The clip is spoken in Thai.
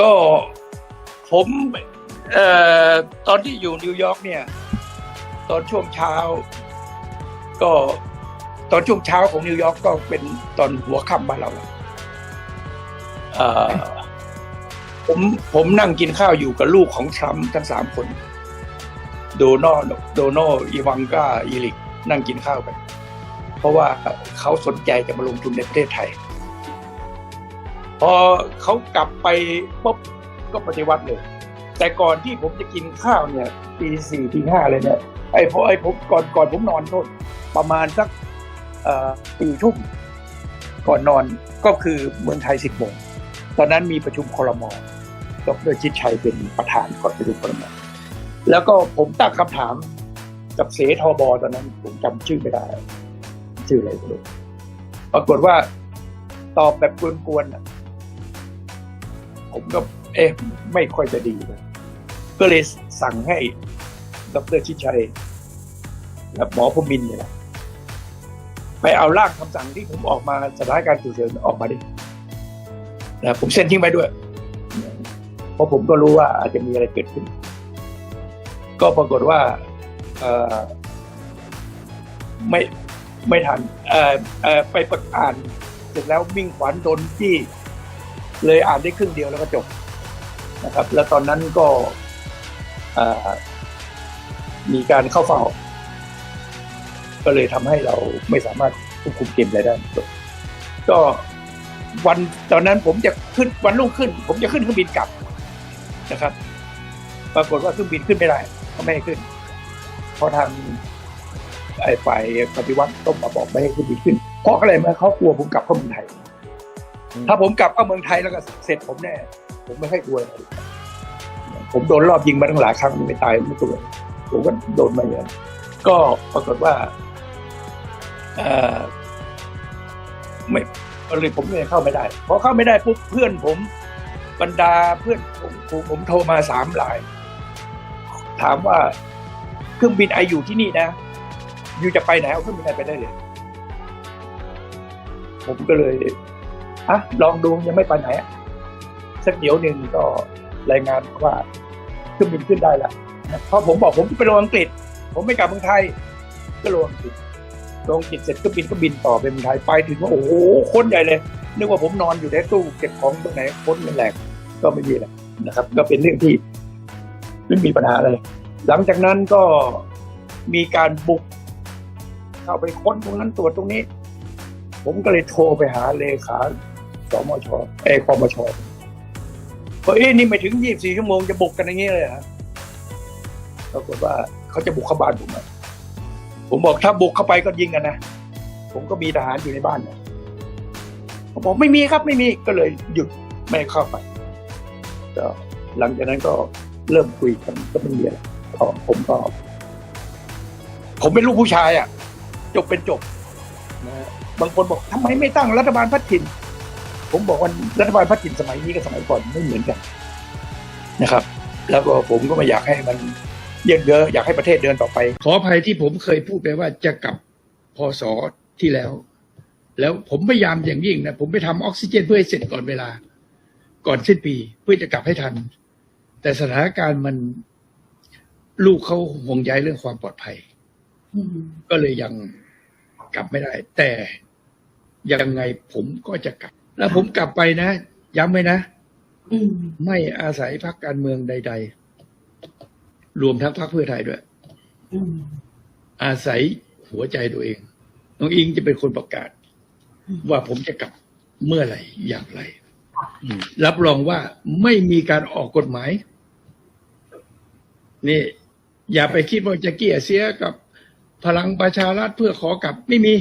ก็ผมเอ่อตอนที่อยู่นิวยอร์กเนี่ย ตอนช่วงเช้า ก็ตอนช่วงเช้าของนิวยอร์กก็เป็นตอนหัวค่ำบ้านเราเอ่อผมผมนั่งกินข้าวอยู่กับลูกของทรัมป์ทั้งสามคน โดนัลโดนัลอีวังกาอีลิก นั่งกินข้าวไป เพราะว่าเขาสนใจจะมาลงทุนในประเทศไทย พอเขากลับไปปุ๊บก็ปฏิวัติเลย แต่ก่อนที่ผมจะกินข้าวเนี่ยตีสี่ตีห้าเลยเนี่ยไอ้พอไอ้ผมก่อนก่อนผมนอนโทษประมาณสักตีทุ่มก่อนนอนก็คือเมืองไทยสิบโมงตอนนั้นมีประชุมคอรมอดรชิดชัยเป็นประธานก่อนประชุมคอรมอแล้วก็ผมตั้งคำถามกับเสทบตอนนั้นผมจำชื่อไม่ได้ ชื่ออะไรไม่รู้ปรากฏว่าตอบแบบกวนๆน่ะ ผมก็เอ๊ะไม่ค่อยจะดีเลยก็เลยสั่งให้ดรชิดชัยกับหมอพมินเนี่ยแหละไปเอาร่างคำสั่งที่ผมออกมาสถานการณ์ฉุกเฉินออกมาดินะผมเซ็นทิ้งไปด้วย เพราะผมก็รู้ว่าอาจจะมีอะไรเกิดขึ้น ก็ปรากฏว่าไม่ไม่ทันเอ่อเอ่อไปประอ่านเสร็จแล้วมิ่งขวัญโดนที่ เลยอ่านได้ครึ่งเดียวแล้วก็จบนะครับ แล้วตอนนั้นก็มีการเข้าเฝ้า ก็เลยทำให้เราไม่สามารถควบคุมเกมอะไรได้ ก็วันตอนนั้นผมจะขึ้นวันรุ่งขึ้น ผมจะขึ้นเครื่องบินกลับนะครับ ปรากฏว่าเครื่องบินขึ้นไม่ได้เขาไม่ให้ขึ้นเพราะทางไอ้ฝ่ายปฏิวัติต้องมาบอกไม่ให้ขึ้นบินขึ้น เพราะอะไรไหมเขากลัวผมกลับเข้าเมืองไทย ถ้าผมกลับเข้าเมืองไทยแล้วก็เสร็จผมแน่ ผมไม่ค่อยกลัวอะไรผมโดนรอบยิงมาตั้งหลายครั้งไม่ตายไม่ตัวผมก็โดนมาอย่างก็ปรากฏว่าเอ่อไม่เลยผมเลยเข้าไม่ได้พอเข้าไม่ได้ปุ๊บเพื่อนผมบรรดาเพื่อนผมผมผมโทรมาสามหลาย ถามว่าเครื่องบินไออยู่ที่นี่นะอยู่จะไปไหนเอาเครื่องบินไอไปได้เลย ผมก็เลย อะลองดูยังไม่ไปไหนอะสักเดี๋ยวหนึ่งก็รายงานว่าเครื่องบินขึ้นได้แล้วนะเพราะผมบอกผมไปลงอังกฤษ ผมไม่กลับเมืองไทย ก็ลงอังกฤษลงอังกฤษเสร็จก็บินก็บินต่อไปเมืองไทยไปถึงว่าโอ้โหคนใหญ่เลยนึกว่าผมนอนอยู่ในตู้เก็บของตรงไหนคนมันแหลกก็ไม่มีแหละนะครับ ก็เป็นเรื่องที่ไม่มีปัญหาอะไรหลังจากนั้นก็มีการบุก เข้าไปค้นตรงนั้นตรวจตรงนี้ ผมก็เลยโทรไปหาเลขา สมชเอคอมชว่าเอ้นี่ไม่ถึง24ชั่วโมงจะบุกกันอย่างนี้เลยเหรอปรากฏว่าเขาจะบุกเข้าบ้านผมอะผมบอกถ้าบุกเข้าไปก็ยิงกันนะ ผมก็มีทหารอยู่ในบ้านนะผมบอกไม่มีครับไม่มีก็เลยหยุดไม่เข้าไปก็หลังจากนั้นก็เริ่มคุยกันก็ไม่มีอะไรพอผมก็ ผมเป็นลูกผู้ชายอะ จบเป็นจบนะบางคนบอกทำไมไม่ตั้งรัฐบาลพัฒถิ่น ผมบอกว่ารัฐบาลพัฒถิ่นสมัยนี้กับสมัยก่อนไม่เหมือนกันนะครับ แล้วก็ผมก็ไม่อยากให้มันเยอะเยอะอยากให้ประเทศเดินต่อไป ขออภัยที่ผมเคยพูดไปว่าจะกลับพศที่แล้ว แล้วผมพยายามอย่างยิ่งนะผมไปทำออกซิเจนเพื่อให้เสร็จก่อนเวลา ก่อนสิ้นปีเพื่อจะกลับให้ทัน แต่สถานการณ์มันลูกเขาห่วงใยเรื่องความปลอดภัยอืมก็เลยยังกลับไม่ได้ แต่ยังไงผมก็จะกลับ แล้วผมกลับไปนะ ย้ำไว้นะอืมไม่อาศัยพรรคการเมืองใด ๆ รวมทั้งพรรคเพื่อไทยด้วยอืมอาศัยหัวใจตัวเอง น้องอิงจะเป็นคนประกาศ ว่าผมจะกลับเมื่อไหร่อย่างไรอืมรับรองว่าไม่มีการออกกฎหมาย นี่ อย่าไปคิดว่าจะเกลี่ยเสียกับพลังประชารัฐเพื่อขอกลับไม่มี